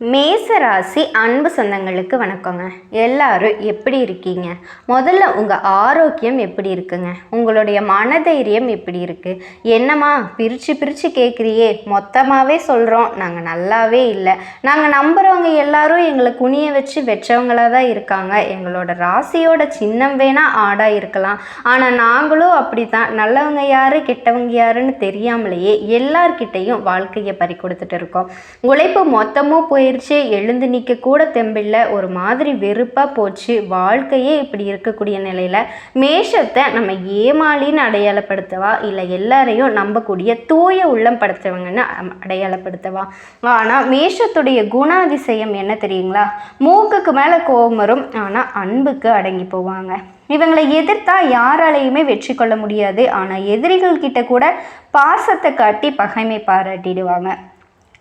மேசராசி அன்பு சொந்தங்களுக்கு வணக்கங்க. எல்லாரும் எப்படி இருக்கீங்க? முதல்ல உங்கள் ஆரோக்கியம் எப்படி இருக்குங்க? உங்களுடைய மனதைரியம் எப்படி இருக்குது என்னம்மா பிரித்து பிரித்து கேட்குறியே மொத்தமாகவே சொல்கிறோம் நாங்கள் நல்லாவே இல்லை. நாங்கள் நம்புகிறவங்க எல்லாரும் எங்களை குனிய வச்சு வச்சவங்களாக தான் இருக்காங்க. எங்களோட ராசியோட சின்னம் வேணால் ஆடாக இருக்கலாம். ஆனால் நாங்களும் அப்படி தான் நல்லவங்க யார் கெட்டவங்க யாருன்னு தெரியாமலேயே எல்லார்கிட்டையும் வாழ்க்கையை பறி கொடுத்துட்டு இருக்கோம். உழைப்பு மொத்தமும் போயிருச்சு எழுந்து நிற்க கூட தெம்பில்ல. ஒரு மாதிரி வெறுப்பாக போச்சு. வாழ்க்கையே இப்படி இருக்கக்கூடிய நிலையில் மேஷத்தை நம்ம ஏமாளின்னு அடையாளப்படுத்தவா? இல்லை எல்லாரையும் நம்பக்கூடிய தூய உள்ளம் படுத்தவங்கன்னு அம்- அடையாளப்படுத்தவா? ஆனால் மேஷத்துடைய குணாதிசயம் என்ன தெரியுங்களா? மூக்குக்கு மேலே கோபம் வரும். ஆனால் அன்புக்கு அடங்கி போவாங்க. இவங்களை எதிர்த்தா யாராலையுமே வெற்றி கொள்ள முடியாது. ஆனால் எதிரிகள் கிட்ட கூட பாசத்தை காட்டி பகைமை பாராட்டிடுவாங்க.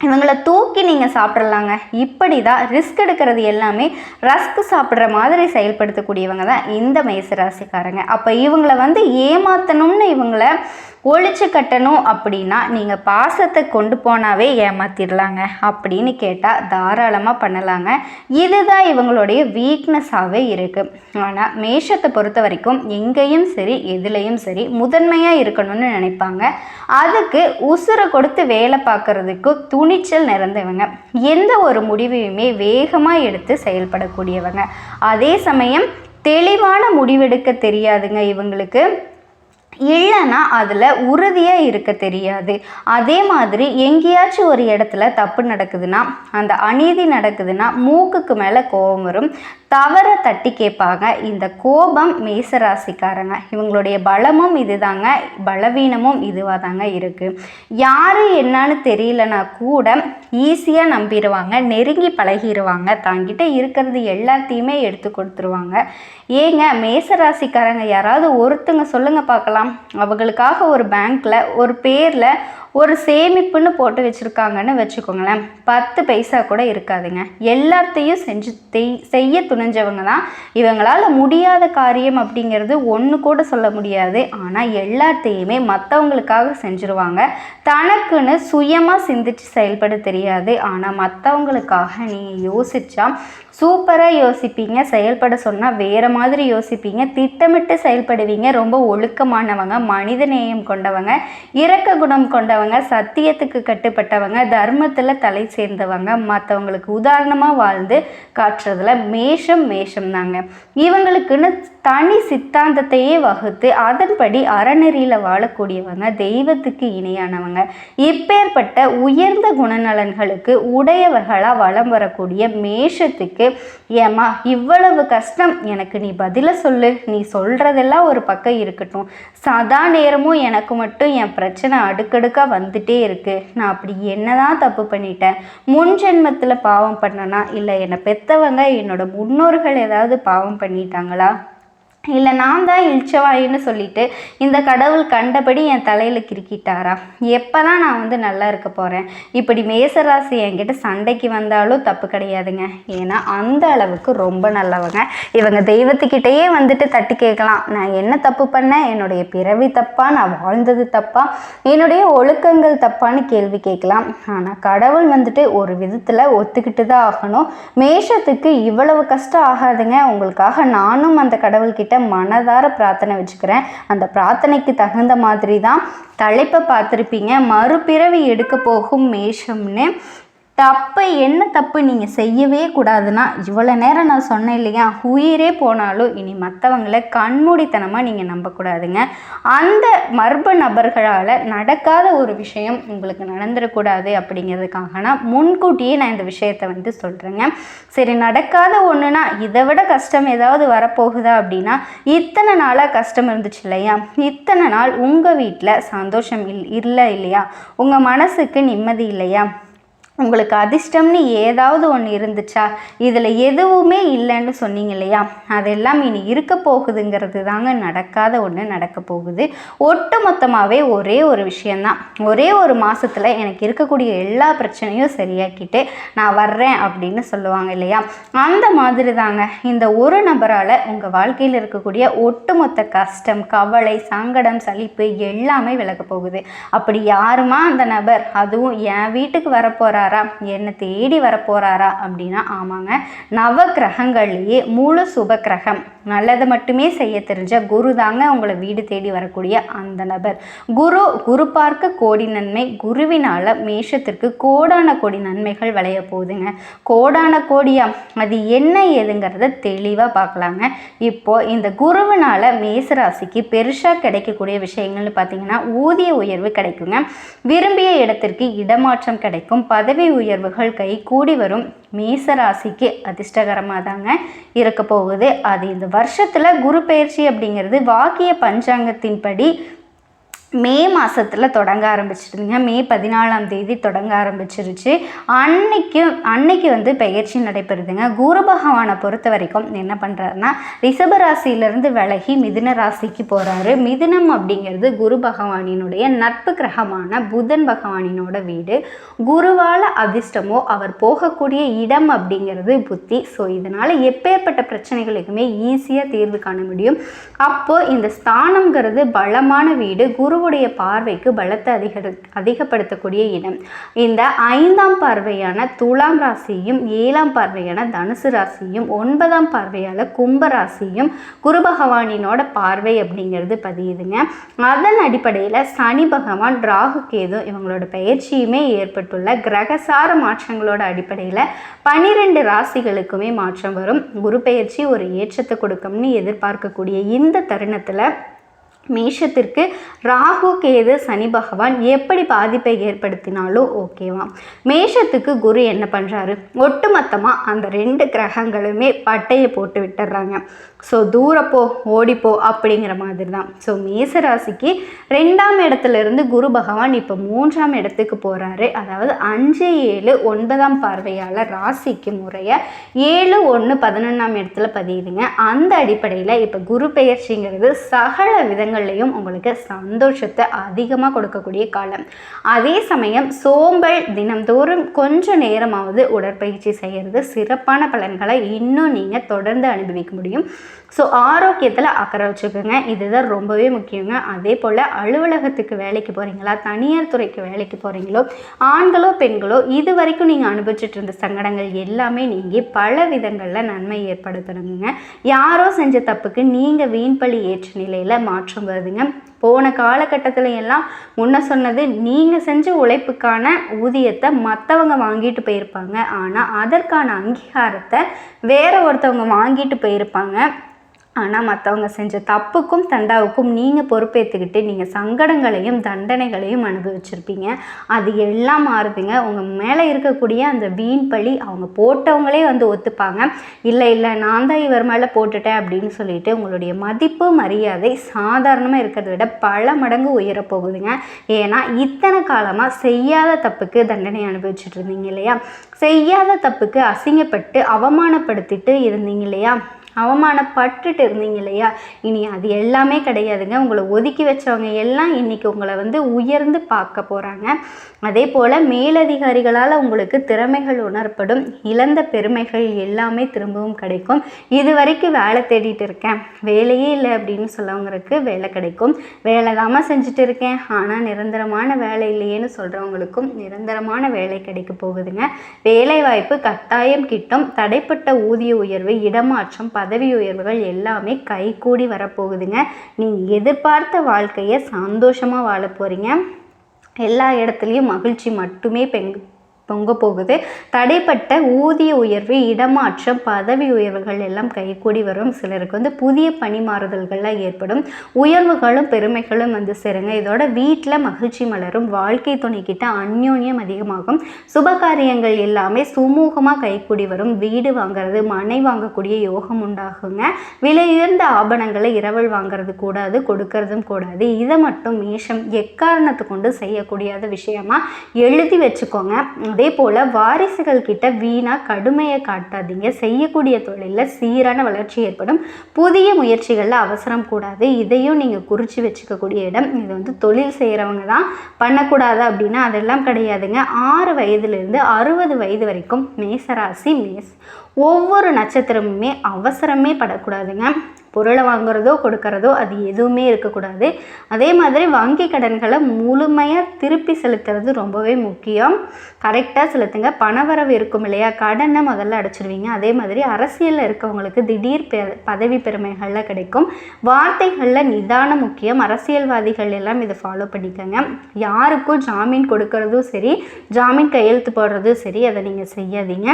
இவங்களை தூக்கி நீங்கள் சாப்பிட்றலாங்க இப்படி தான் ரிஸ்க் எடுக்கிறது எல்லாமே ரஸ்க் சாப்பிட்ற மாதிரி செயல்படுத்தக்கூடியவங்க தான் இந்த மேசராசிக்காரங்க. அப்போ இவங்களை வந்து ஏமாற்றணும்னு இவங்களை ஒழிச்சு கட்டணும் அப்படின்னா நீங்கள் பாசத்தை கொண்டு போனாவே ஏமாத்திடலாங்க அப்படின்னு கேட்டால் தாராளமாக பண்ணலாங்க. இதுதான் இவங்களுடைய வீக்னஸாகவே இருக்குது ஆனால் மேஷத்தை பொறுத்த வரைக்கும் எங்கேயும் சரி எதுலேயும் சரி முதன்மையாக இருக்கணும்னு நினைப்பாங்க. அதுக்கு உசுரை கொடுத்து வேலை பார்க்கறதுக்கு துணிச்சல் நிறைந்தவங்க. எந்த ஒரு முடிவையுமே வேகமாக எடுத்து செயல்படக்கூடியவங்க. அதே சமயம் தெளிவான முடிவெடுக்க தெரியாதுங்க இவங்களுக்கு. இல்லைன்னா அதில் உறுதியாக இருக்க தெரியாது. அதே மாதிரி எங்கேயாச்சும் ஒரு இடத்துல தப்பு நடக்குதுன்னா அந்த அநீதி நடக்குதுன்னா மூக்குக்கு மேலே கோபம் வரும். தவற தட்டி கேட்பாங்க. இந்த கோபம் மேசராசிக்காரங்க. இவங்களுடைய பலமும் இதுதாங்க. பலவீனமும் இதுவாக தாங்க இருக்குது யார் என்னன்னு தெரியலனா கூட ஈஸியாக நம்பிடுவாங்க நெருங்கி பழகிடுவாங்க தாங்கிட்ட இருக்கிறது எல்லாத்தையுமே எடுத்து கொடுத்துருவாங்க. ஏங்க மேசராசிக்காரங்க யாராவது ஒருத்தங்க சொல்லுங்கள் பார்க்கலாம். அவங்களுக்காக ஒரு பேங்க்கில் ஒரு பேரில் ஒரு சேமிப்புன்னு போட்டு வச்சுருக்காங்கன்னு வச்சுக்கோங்களேன். பத்து பைசா கூட இருக்காதுங்க. எல்லாத்தையும் செஞ்சு தெய்- செய்ய துணிஞ்சவங்க தான். இவங்களால் முடியாத காரியம் அப்படிங்கிறது ஒன்று கூட சொல்ல முடியாது. ஆனால் எல்லாத்தையுமே மற்றவங்களுக்காக செஞ்சுருவாங்க. தனக்குன்னு சுயமாக சிந்திச்சு செயல்பட தெரியாது. ஆனால் மற்றவங்களுக்காக நீங்கள் யோசிச்சா சூப்பராக யோசிப்பீங்க. செயல்பட சொன்னால் வேறு மாதிரி யோசிப்பீங்க. திட்டமிட்டு செயல்படுவீங்க. ரொம்ப ஒழுக்கமானவங்க மனித நேயம் கொண்டவங்க இரக்க குணம் கொண்டவங்க சத்தியத்துக்கு கட்டுப்பட்டவங்க தர்மத்தில் தலை சேர்ந்தவங்க மற்றவங்களுக்கு உதாரணமாக வாழ்ந்து காட்டுறதுல மேஷம் மேஷம் தாங்க இவங்களுக்குன்னு தனி சித்தாந்தத்தையே வகுத்து அதன்படி அறநெறியில் வாழக்கூடியவங்க தெய்வத்துக்கு இணையானவங்க. இப்பேற்பட்ட உயர்ந்த குணநலன்களுக்கு உடையவர்களாக வலம் வரக்கூடிய மேஷத்துக்கு ஏம்மா இவ்வளவு கஷ்டம். எனக்கு நீ பதில சொல்லு. நீ சொல்கிறதெல்லாம் ஒரு பக்கம் இருக்கட்டும். சதா நேரமும் எனக்கு மட்டும் என் பிரச்சனை அடுக்கடுக்காக வந்துட்டே இருக்கு. நான் அப்படி என்னதான் தப்பு பண்ணிட்டேன்? முன் ஜென்மத்தில் பாவம் பண்ணனா? இல்லை என்னை பெத்தவங்க என்னோட முன்னோர்கள் ஏதாவது பாவம் பண்ணிட்டாங்களா? இல்லை நான் தான் இழிச்சவாயின்னு சொல்லிட்டு இந்த கடவுள் கண்டபடி என் தலையில் கிறுக்கிட்டாரா? எப்போ தான் நான் வந்து நல்லா இருக்க போகிறேன் இப்படி மேசராசி என்கிட்ட சண்டைக்கு வந்தாலும் தப்பு கிடையாதுங்க. ஏன்னா அந்த அளவுக்கு ரொம்ப நல்லவங்க. இவங்க தெய்வத்துக்கிட்டேயே வந்துட்டு தட்டி கேட்கலாம். நான் என்ன தப்பு பண்ணேன்? என்னுடைய பிறவி தப்பா? நான் வாழ்ந்தது தப்பா? என்னுடைய ஒழுக்கங்கள் தப்பான்னு கேள்வி கேட்கலாம். ஆனால் கடவுள் வந்துட்டு ஒரு விதத்தில் ஒத்துக்கிட்டு தான் ஆகணும். மேஷத்துக்கு இவ்வளவு கஷ்டம் ஆகாதுங்க. உங்களுக்காக நானும் அந்த கடவுள்கிட்ட மனதார பிரார்த்தனை வச்சுக்கிறேன். அந்த பிரார்த்தனைக்கு தகுந்த மாதிரி தான் தலைப்பை பார்த்துருப்பீங்க. மறுபிறவி எடுக்க போகும் மேஷம்னு. தப்பு என்ன தப்பு நீங்கள் செய்யவே கூடாதுன்னா இவ்வளோ நேரம் நான் சொன்னேன் இல்லையா? உயிரே போனாலும் இனி மற்றவங்கள கண்மூடித்தனமாக நீங்கள் நம்பக்கூடாதுங்க. அந்த மர்ம நபர்களால் நடக்காத ஒரு விஷயம் உங்களுக்கு நடந்துடக்கூடாது அப்படிங்கிறதுக்காக நான் முன்கூட்டியே நான் இந்த விஷயத்தை வந்து சொல்கிறேங்க சரி நடக்காத ஒன்றுனா இதை விட கஷ்டம் ஏதாவது வரப்போகுதா அப்படின்னா இத்தனை நாளாக கஷ்டம் இருந்துச்சு இல்லையா? இத்தனை நாள் உங்கள் வீட்டில் சந்தோஷம் இல் இல்லை இல்லையா? உங்கள் மனசுக்கு நிம்மதி இல்லையா? உங்களுக்கு அதிர்ஷ்டம்னு ஏதாவது ஒன்று இருந்துச்சா? இதில் எதுவுமே இல்லைன்னு சொன்னீங்க இல்லையா? அதெல்லாம் இனி இருக்க போகுதுங்கிறது தாங்க நடக்காத ஒன்று நடக்க போகுது. ஒட்டு மொத்தமாகவே ஒரே ஒரு விஷயந்தான் ஒரே ஒரு மாதத்தில் எனக்கு இருக்கக்கூடிய எல்லா பிரச்சனையும் சரியாக்கிட்டு நான் வர்றேன் அப்படின்னு சொல்லுவாங்க இல்லையா? அந்த மாதிரி தாங்க இந்த ஒரு நபரால் உங்கள் வாழ்க்கையில் இருக்கக்கூடிய ஒட்டுமொத்த கஷ்டம் கவலை சங்கடம் சலிப்பு எல்லாமே விலக போகுது. அப்படி யாருமா அந்த நபர்? அதுவும் என் வீட்டுக்கு போகிறாரா என்னை தேடி வரப்போகிறாரா அப்படின்னா ஆமாங்க. நவ கிரகங்கள்லேயே முழு சுப கிரகம் நல்லதை மட்டுமே செய்ய தெரிஞ்ச குரு தாங்க உங்களை வீடு தேடி வரக்கூடிய அந்த நபர். குரு குரு பார்க்க கோடி நன்மை குருவினால் மேஷத்திற்கு கோடான கோடி நன்மைகள் விளைய போகுதுங்க. கோடான கோடியா? அது என்ன ஏதுங்கிறத தெளிவாக பார்க்கலாங்க. இப்போ இந்த குருவினால் மேசராசிக்கு பெருசாக கிடைக்கக்கூடிய விஷயங்கள்னு பார்த்தீங்கன்னா ஊதிய உயர்வு கிடைக்குங்க. விரும்பிய இடத்திற்கு இடமாற்றம் கிடைக்கும். பதவி உயர்வுகள் கை கூடி வரும் மேசராசிக்கு அதிர்ஷ்டகரமாக தாங்க இருக்க போகுது. அது இந்த வருஷத்தில் குரு பயிற்சி அப்படிங்கிறது வாக்கிய பஞ்சாங்கத்தின்படி மே மாதத்தில் தொடங்க ஆரம்பிச்சிருந்தீங்க மே பதினாலாம் தேதி தொடங்க ஆரம்பிச்சிருச்சு. அன்னைக்கு அன்னைக்கு வந்து பெயர்ச்சி நடைபெறுதுங்க. குரு பகவானை பொறுத்த வரைக்கும் என்ன பண்ணுறாருன்னா ரிஷப ராசியிலிருந்து விலகி மிதுன ராசிக்கு போகிறாரு மிதுனம் அப்படிங்கிறது குரு பகவானினுடைய நட்பு கிரகமான புதன் பகவானினோட வீடு. குருவால் அதிர்ஷ்டமோ அவர் போகக்கூடிய இடம் அப்படிங்கிறது புத்தி. ஸோ இதனால் எப்பேற்பட்ட பிரச்சனைகளுக்குமே ஈஸியாக தீர்வு காண முடியும். அப்போது இந்த ஸ்தானம்ங்கிறது பலமான வீடு. குரு குருவுடைய பார்வைக்கு பலத்தை அதிக அதிகப்படுத்தக்கூடிய இடம். இந்த ஐந்தாம் பார்வையான துலாம் ராசியும் ஏழாம் பார்வையான தனுசு ராசியும் ஒன்பதாம் பார்வையால் கும்ப ராசியும் குரு பகவானினோட பார்வை அப்படிங்கிறது பதியுதுங்க. அதன் அடிப்படையில் சனி பகவான் ராகு கேது இவங்களோட பயிற்சியுமே ஏற்பட்டுள்ள கிரகசார மாற்றங்களோட அடிப்படையில் பனிரெண்டு ராசிகளுக்குமே மாற்றம் வரும். குரு பயிற்சி ஒரு ஏற்றத்தை கொடுக்கும்னு எதிர்பார்க்கக்கூடிய இந்த தருணத்தில் மேஷத்திற்கு ராகு கேது சனி பகவான் எப்படி பாதிப்பை ஏற்படுத்தினாலும் ஓகேவா மேஷத்துக்கு குரு என்ன பண்ணுறாரு ஒட்டுமொத்தமாக அந்த ரெண்டு கிரகங்களுமே பட்டையை போட்டு விட்டுறாங்க ஸோ தூரப்போ ஓடிப்போ அப்படிங்கிற மாதிரி தான் ஸோ மேசராசிக்கு ரெண்டாம் இடத்துல இருந்து குரு பகவான் இப்போ மூன்றாம் இடத்துக்கு போகிறாரு அதாவது அஞ்சு ஏழு ஒன்பதாம் பார்வையாளர் ராசிக்கு முறைய ஏழு ஒன்று பதினொன்றாம் இடத்துல பதியுதுங்க. அந்த அடிப்படையில் இப்போ குரு பெயர்ச்சிங்கிறது சகல விதங்கள்லையும் உங்களுக்கு சந்தோஷத்தை அதிகமாக கொடுக்கக்கூடிய காலம். அதே சமயம் சோம்பல் தினம்தோறும் கொஞ்சம் நேரமாவது உடற்பயிற்சி செய்கிறது சிறப்பான பலன்களை இன்னும் நீங்கள் தொடர்ந்து அனுபவிக்க முடியும். ஸோ ஆரோக்கியத்தில் அக்கறை வச்சுக்கோங்க. இதுதான் ரொம்பவே முக்கியங்க. அதே போல் அலுவலகத்துக்கு வேலைக்கு போகிறீங்களா தனியார் துறைக்கு வேலைக்கு போகிறீங்களோ ஆண்களோ பெண்களோ இது வரைக்கும் நீங்கள் அனுபவிச்சுட்டு இருந்த சங்கடங்கள் எல்லாமே நீங்கள் பல விதங்களில் நன்மை ஏற்படுத்தணுங்க. யாரோ செஞ்ச தப்புக்கு நீங்கள் வீண்பழி ஏற்ற நிலையில் மாற்றம் வருதுங்க. போன காலகட்டத்தில் எல்லாம் முன்ன சொன்னது நீங்கள் செஞ்ச உழைப்புக்கான ஊதியத்தை மற்றவங்க வாங்கிட்டு போயிருப்பாங்க. ஆனால் அதற்கான அங்கீகாரத்தை வேற ஒருத்தவங்க வாங்கிட்டு போயிருப்பாங்க. ஆனால் மற்றவங்க செஞ்ச தப்புக்கும் தண்டாவுக்கும் நீங்கள் பொறுப்பேற்றுக்கிட்டு நீங்கள் சங்கடங்களையும் தண்டனைகளையும் அனுபவிச்சிருப்பீங்க. அது எல்லாம் மாறுதுங்க. உங்கள் மேலே இருக்கக்கூடிய அந்த வீண் பழி அவங்க போட்டவங்களே வந்து ஒத்துப்பாங்க. இல்லை இல்லை நான் தான் இவர் மேலே போட்டுட்டேன் அப்படின்னு சொல்லிட்டு உங்களுடைய மதிப்பு மரியாதை சாதாரணமாக இருக்கிறத விட பல மடங்கு உயரப்போகுதுங்க ஏன்னா இத்தனை காலமாக செய்யாத தப்புக்கு தண்டனை அனுபவிச்சுட்டு இருந்தீங்க இல்லையா? செய்யாத தப்புக்கு அசிங்கப்பட்டு அவமானப்படுத்திட்டு இருந்தீங்க இல்லையா? அவமானப்பட்டுட்டு இருந்தீங்க இல்லையா? இனி அது எல்லாமே கிடையாதுங்க. உங்களை ஒதுக்கி வச்சவங்க எல்லாம் இன்றைக்கி உங்களை வந்து உயர்ந்து பார்க்க போகிறாங்க அதே போல் மேலதிகாரிகளால் உங்களுக்கு திறமைகள் உணரப்படும். இழந்த பெருமைகள் எல்லாமே திரும்பவும் கிடைக்கும். இது வரைக்கும் வேலை தேடிட்டு இருக்கேன். வேலையே இல்லை அப்படின்னு சொல்லவங்களுக்கு வேலை கிடைக்கும். வேலை தாம செஞ்சுட்டு இருக்கேன். ஆனால் நிரந்தரமான வேலை இல்லையேன்னு சொல்கிறவங்களுக்கும் நிரந்தரமான வேலை கிடைக்க போகுதுங்க. வேலை வாய்ப்பு கட்டாயம் கிட்டும். தடைப்பட்ட ஊதிய உயர்வு இடமாற்றம் பதவி உயர்வுகள் எல்லாமே கைகூடி வரப்போகுதுங்க. நீங்கள் எதிர்பார்த்த வாழ்க்கையை சந்தோஷமாக வாழ போகிறீங்க எல்லா இடத்துலையும் மகிழ்ச்சி மட்டுமே பெண் தொங்க போகுது. தடைப்பட்ட ஊதிய உயர்வு இடமாற்றம் பதவி உயர்வுகள் எல்லாம் கைகூடி வரும் சிலருக்கு. வந்து புதிய பணி மாறுதல்கள்லாம் ஏற்படும். உயர்வுகளும் பெருமைகளும் வந்து சேருங்க. இதோட வீட்டில் மகிழ்ச்சி மலரும். வாழ்க்கை துணைக்கிட்ட அந்யோன்யம் அதிகமாகும். சுபகாரியங்கள் எல்லாமே சுமூகமாக கைகூடி வரும். வீடு வாங்குறது மனை வாங்கக்கூடிய யோகம் உண்டாகுங்க. விலையுயர்ந்த ஆபணங்களை இரவல் வாங்குறது கூடாது கொடுக்கறதும் கூடாது. இதை மட்டும் மேஷம் எக்காரணத்தை கொண்டு செய்யக்கூடியாத விஷயமா எழுதி வச்சுக்கோங்க. அதே போல் வாரிசுகள் கிட்ட வீணாக கடுமையை காட்டாதீங்க. செய்யக்கூடிய தொழிலில் சீரான வளர்ச்சி ஏற்படும். புதிய முயற்சிகளில் அவசரம் கூடாது. இதையும் நீங்கள் குறித்து வச்சுக்கக்கூடிய இடம். இது வந்து தொழில் செய்கிறவங்க தான் பண்ணக்கூடாது அப்படின்னா அதெல்லாம் கிடையாதுங்க. ஆறு வயதுலேருந்து அறுபது வயது வரைக்கும் மேசராசி மேஸ். ஒவ்வொரு நட்சத்திரமுமே அவசரமே படக்கூடாதுங்க. பொருளை வாங்குறதோ கொடுக்கறதோ அது எதுவுமே இருக்கக்கூடாது. அதே மாதிரி வங்கி கடன்களை முழுமையாக திருப்பி செலுத்துறது ரொம்பவே முக்கியம். கரெக்டாக செலுத்துங்க. பணவரவு இருக்கும் இல்லையா? கடனை முதல்ல அடைச்சிடுவீங்க அதே மாதிரி அரசியலில் இருக்கவங்களுக்கு திடீர் பெ பதவி பெருமைகளில் கிடைக்கும். வார்த்தைகளில் நிதானம் முக்கியம். அரசியல்வாதிகள் எல்லாம் இதை ஃபாலோ பண்ணிக்கோங்க. யாருக்கும் ஜாமீன் கொடுக்கறதும் சரி ஜாமீன் கையெழுத்து போடுறதும் சரி அதை நீங்கள் செய்யாதீங்க.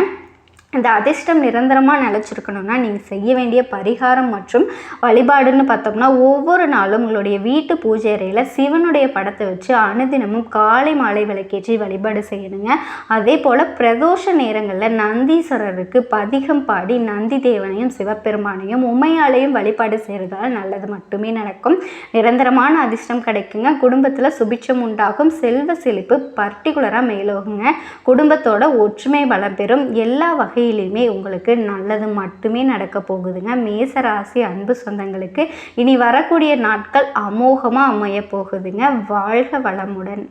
இந்த அதிர்ஷ்டம் நிரந்தரமாக நிலச்சிருக்கணும்னா நீங்கள் செய்ய வேண்டிய பரிகாரம் மற்றும் வழிபாடுன்னு பார்த்தோம்னா ஒவ்வொரு நாளும் உங்களுடைய வீட்டு பூஜை அறையில் சிவனுடைய படத்தை வச்சு அனுதினமும் காலை மாலை விளக்கேற்றி வழிபாடு செய்யணுங்க. அதே போல் பிரதோஷ நேரங்களில் நந்தீஸ்வரருக்கு பதிகம் பாடி நந்தி தேவனையும் சிவபெருமானையும் உமையாலையும் வழிபாடு செய்கிறதால நல்லது மட்டுமே நடக்கும். நிரந்தரமான அதிர்ஷ்டம் கிடைக்குங்க. குடும்பத்தில் சுபிட்சம் உண்டாகும். செல்வ செழிப்பு பர்டிகுலராக மேலோகுங்க. குடும்பத்தோட ஒற்றுமை வளம் பெறும். எல்லா வகை வகையிலையுமே உங்களுக்கு நல்லது மட்டுமே நடக்க போகுதுங்க. மேச ராசி அன்பு சொந்தங்களுக்கு இனி வரக்கூடிய நாட்கள் அமோகமாக அமைய போகுதுங்க. வாழ்க வளமுடன்.